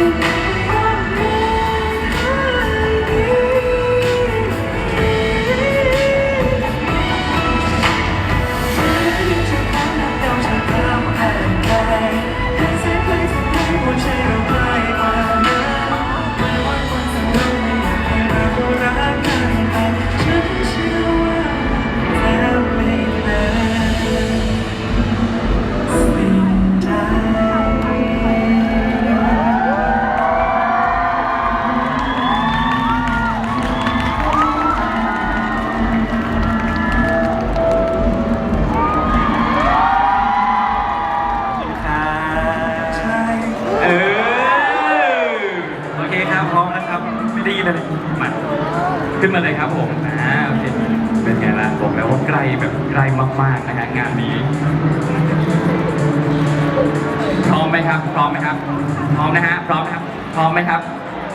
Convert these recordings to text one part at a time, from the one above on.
you. กแล้วว่าไกลแบบไกลมากๆนะฮะงานนี้ พร้อมไหมครับ พร้อมไหมครับ พร้อมนะฮะ พร้อมนะครับ พร้อมไหมครับ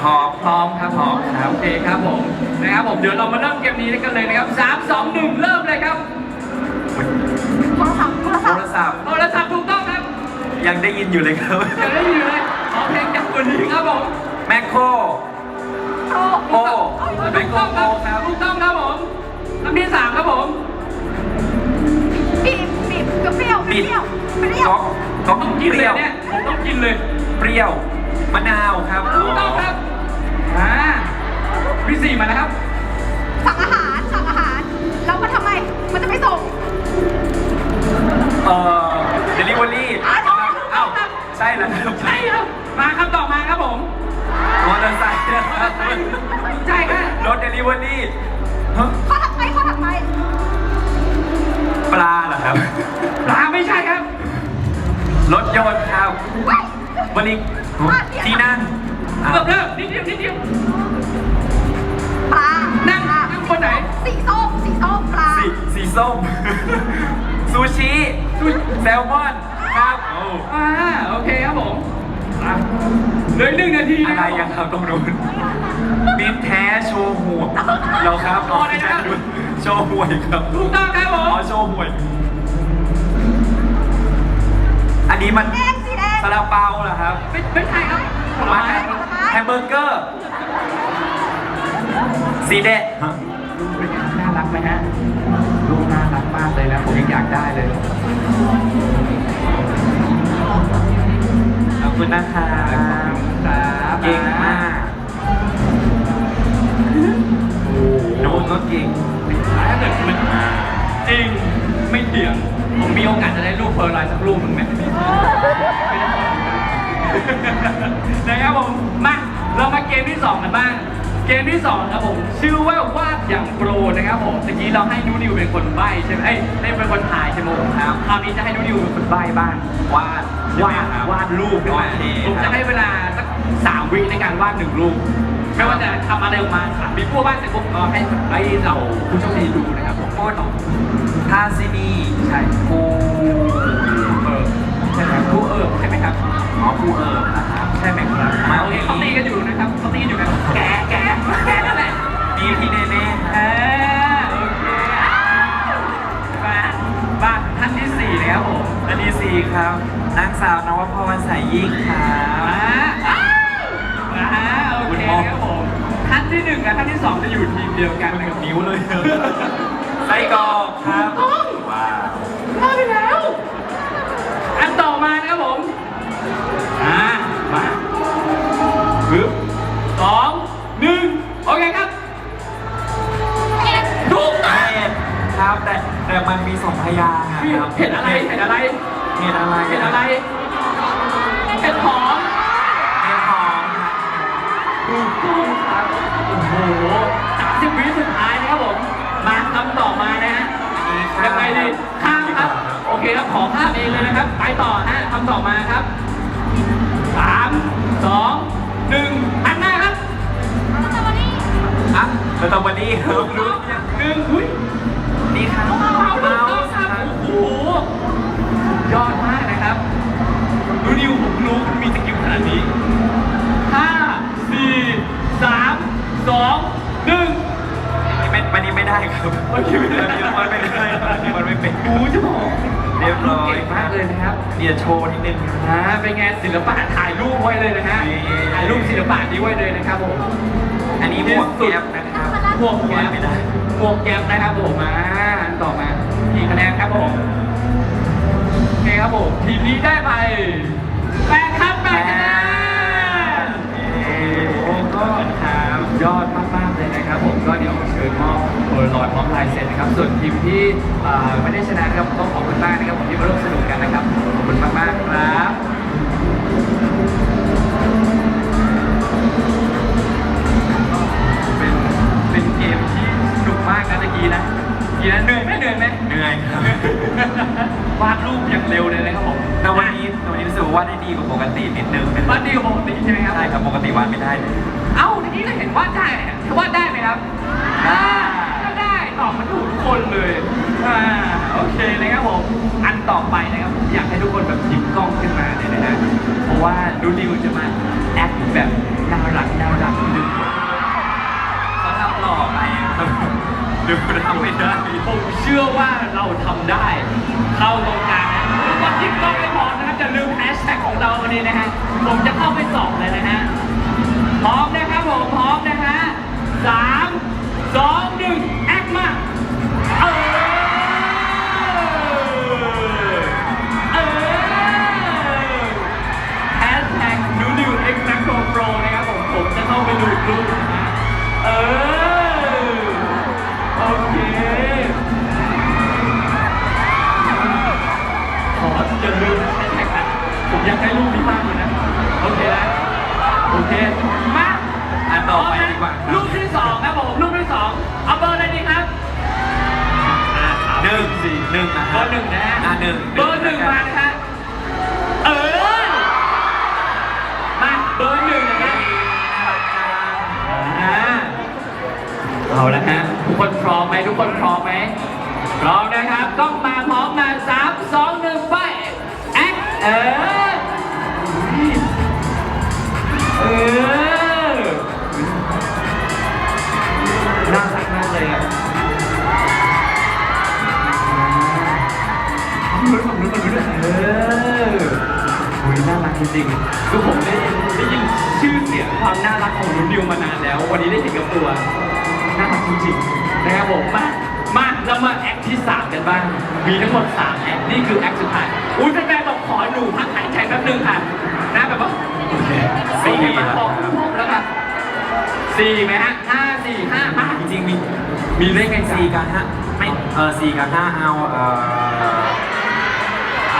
พร้อมพร้อมครับพร้อมครับโอเคครับผม นะครับผม เดี๋ยวเรามาเริ่มเกมนี้กันเลยนะครับสามสองหนึ่งเริ่มเลยครับ โทรศัพท์โทรโทศัพท์รศัพท์โทรศัพท์ถูกต้องครับยังได้ยินอยู่เลยครับ เดี๋ยวได้ยินเลย ขอเพลงจากคนนี้ครับผม แมคโคร โทรโอ้ ถูกต้องครับถูกต้องครับผมลำที่สามครับผมบีบบีบ เปรี้ยวเปบิดรี้ยวเปรี้ยวก๊อกก๊อกต้องเปกินเลรี้ยยวเนี่ยผมต้องกินเลยเปรี้ยว มะนาวครับถูกต้องครับอ่าพี่สี่มาแล้วครับ สั่งอาหารสั่งอาหาร แล้วมันทำไม มันจะไม่ส่ง เอ่อเดลิเวอรี่อ้าวเอ้าใช่แล้วครับ ใช่ครับมาครับ บริที่นั่งอะเริ่มเริ่มนิดเดียวนิดเดียวปลานั่งปลานั่งคนไหน สีส้ม สีส้มปลา สีสีส้ม ซูชิแซลมอน ครับโอ้อ่าโอเคครับผมอะเหลืออกหนึ่งนาทีอะนะไรคยัรับงครับตรงนู้นมิตรแท้โชว์หวยเราครับอ๋ออะไรนะครับโชว์หวยครับถูกต้องครับผอ๋อมโชว์หวย อันนี้มันแดงสีแดง ซาลาเปาเหรอครับไม่ไม่ใช่ครับผลมาไม้แฮมเบอร์เกอร์ สีแดงฮะน่ารักไหมฮะลูกน่ารักมากเลยนะ ผมยังอยากได้เลยขอบคุณนะครับครับเก่งมากหนูก็เก่งถ้าเกิดมันจริงไม่เถียง ผมมีโอกาสจะได้ลูกเพอร์ไลน์สักลูกหนึ่งไหม นะครับผมมาเรามาเกมที่ 2 กันบ้าง เกมที่2ครับผมชื่อว่าวาดอย่างโปรนะครับผมตะกี้เราให้นูนิวเป็นคนใบ้ใช่ไหมเอ้ยได้เป็นคนถ่ายใช่ไหมผมครับคราวนี้จะให้นูนิวเป็นคนใบ้บ้างวาดวาดวาดรูปขึ้นมาโอเคผมจะให้เวลาสักสามวิในการวาดหนึ่งรูปไม่ว่าจะทำอะไรออกมาสามวิพวกวาดเสร็จปุ๊บก็ให้ให้เราผู้โชมดีดูนะครับผมโคตรทาซินีใช่ภู ใช่ไหมครับอ๋อภูเอิบนะครับใช่ไหมครับมาโอเคเขาตีกันอยู่นะครับเขาตีกันอยู่กันแกะแกะแกะนั่นแหละมีพี่เนเน่เออโอเคมาบ้านท่านที่สี่นะครับผมอันนี้สี่ครับนางสาวนวพรสายยิ่งครับมาอ้าวมาโอเคครับผมท่านที่หนึ่งกับท่านที่สองจะอยู่ทีมเดียวกันนะครับนิ้วเลยไส้กรอกครับว้าวมาไปแล้ว เองเลยนะครับ ไปต่อฮะคำต่อมาครับสามสองหนึ่งหันหน้าครับอะสตรอเบอรี่ครับรู้หนึ่งอุ้ยนี่ครับเมาเมาเมาครับโอ้โหยอดมากนะครับดูนิวผมรู้คุณมีสกิลขนาดนี้ห้าสี่สามสองหนึ่งนี่ไม่มันนี้ไม่ได้ครับโอเคไม่ได้มันไม่ได้ครับมันไม่เป็นโอ้จะบอก เรียบร้อยเก่งมากเลยนะครับเดี๋ยวโชว์นิดนึงครับ อ่าเป็นไงศิลปะถ่ายรูปไว้เลยนะฮะนี่ ถ่ายรูปศิลปะนี้ไว้เลยนะครับผมอันนี้หมวกแก๊ปนะครับหมวกแก๊ปไม่ได้หมวกแก๊ปนะครับผมมาอันต่อมากี่คะแนนครับผมโอเคครับผมทีมนี้ได้ไปแปดครับแปดคะแนน โอ้ก็ครับยอดมากๆเลยนะครับ ผมก็เดี๋ยวเชิญมอบโพลารอยด์พร้อมลายเซ็นนะครับ ส่วนทีมที่เอ่อไม่ได้ชนะครับต้อง ที่มาร่วมสนุกกันนะครับ ขอบคุณมาก ๆ ครับเป็นเป็นเกมที่สนุกมากนะตะกี้นะกี้นะเหนื่อยไหมเหนื่อยไหม เหนื่อยครับ วาดรูปอย่างเร็วเลยนะครับผมแต่วันนี้แต่วันนี้รู้สึกว่าได้ดีกว่าปกตินิดนึงวาดดีกว่าปกติใช่ไหมครับ ใช่ครับปกติวาดไม่ได้เลย เอ้าทีนี้เราเห็นวาดได้เนี่ยวาดได้ไหมครับอ่าก็ได้ตอบมาถูกทุกคนเลยอ่า โอเคนะครับผม อันต่อไปนะครับผมอยากให้ทุกคนแบบหยิบกล้องขึ้นมาเนี่ยนะฮะเพราะว่าดูดิวจะมาแอคแบบน่ารักน่ารักนิดนึงเขาทำหล่อไปครับดูทำไม่ได้ผมเชื่อว่าเราทำได้ เข้าตรงกลางนะทุกคนหยิบกล้องไม่พอนะครับจะลืมแฮชแท็กของเราวันนี้นะฮะผมจะเข้าไปสองเลยนะฮะพร้อมนะครับผมพร้อมนะฮะสามสองหนึ่งแอคมาเออ โครโปรนะครับผมผมจะเข้าไปดูรูปนะฮะเออโอเคขอจะลืมแฮชแท็กนะผมอยากได้รูปนี้มากเลยนะโอเคนะโอเคมาอันต่อไปดีกว่าครับลูกที่สองครับผมลูกที่สองเอาเบอร์อะไรดีครับ อ่าสามหนึ่งสี่หนึ่งนะเบอร์หนึ่งนะฮะอ่าหนึ่งเบอร์หนึ่งมานะฮะ รู้ผมรู้ผมรู้ด้วยเออโอ้ยน่ารักจริงๆคือผมได้ได้ยินชื่อเสียงความน่ารักของนุ่นนิวมานานแล้ว วันนี้ได้เห็นกับตัวน่ารักจริงๆนะครับผมมามาเรามาแอคที่3กันบ้างมีทั้งหมด3แอคนี่คือแอคสุดท้ายอุ้ยแฟนๆบอกขอหนูพักหายใจแป๊บนึงค่ะนะแบบว่าโอเคสี่โอเคมาแล้วพอพอแล้วค่ะสี่ไหมฮะห้าสี่ห้าอะจริงๆมีมีเลขไงสี่กับห้าไม่เออสี่กับห้าเอาเออ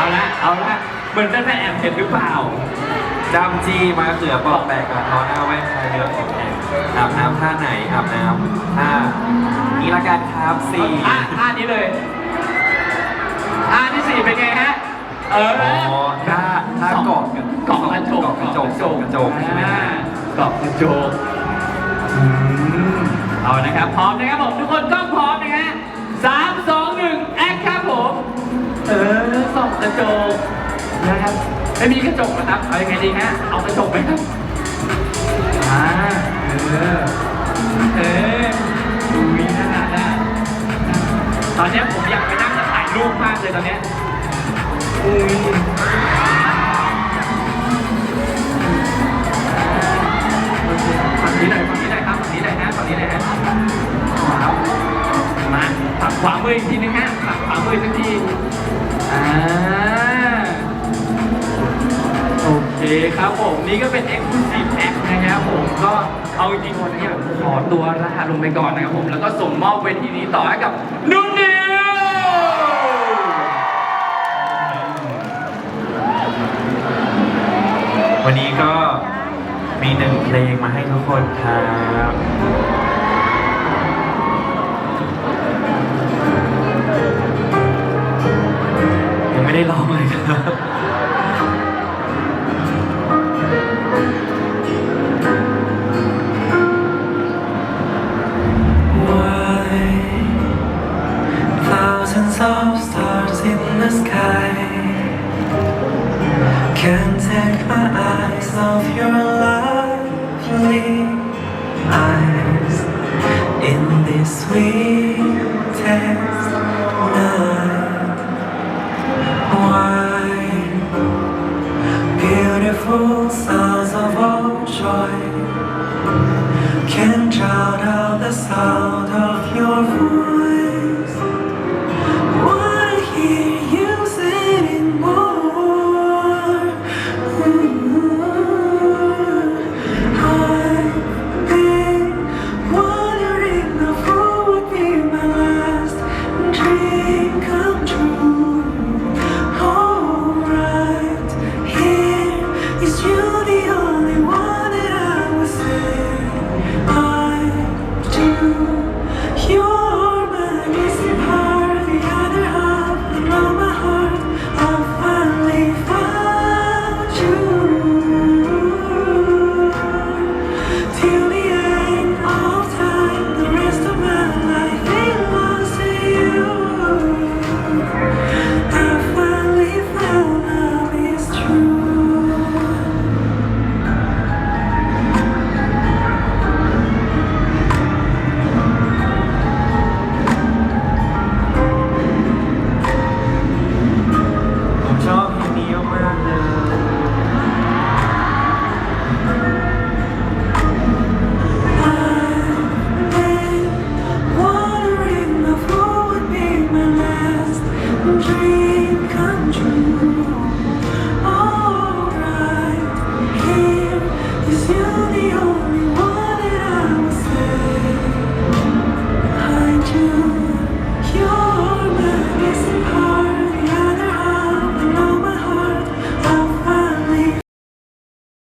เอาละเอาละเหมือนแฟนๆแอบเห็นหรือเปล่า จำจี้มาเขือปอกแปลกกับท้อหน้าแว่นชายเรือของแข็งอาบน้ำท่าไหนอาบน้ำท่านี้ละกันครับสี่อะท่านี้เลยท่าที่สี่เป็นไงฮะ เอออ๋อท่าท่าเกาะกันเกาะกระจกเกาะกระจกเกาะกระจกใช่ไหมฮะเกาะกระจกอืมเอานะครับพร้อมนะครับผมทุกคนต้องพร้อมนะฮะสามสอง กระจกนะครับไม่มีกระจกนะครับเอายังไงดีฮะเอากระจกไหมครับอ่าเออเออดูมีน่ารักอะตอนนี้ผมอยากไปนั่งถ่ายรูปมากเลยตอนนี้อุ้ย เอาจริงๆวันนี้ขอตัวลาลงไปก่อนนะครับผม แล้วก็ส่งมอบเวทีนี้ต่อให้กับนุ่นนิววันนี้ก็มีหนึ่งเพลงมาให้ทุกคนครับ sky can't take my eyes off your lovely eyes in this sweetest night. Why beautiful sounds of all joy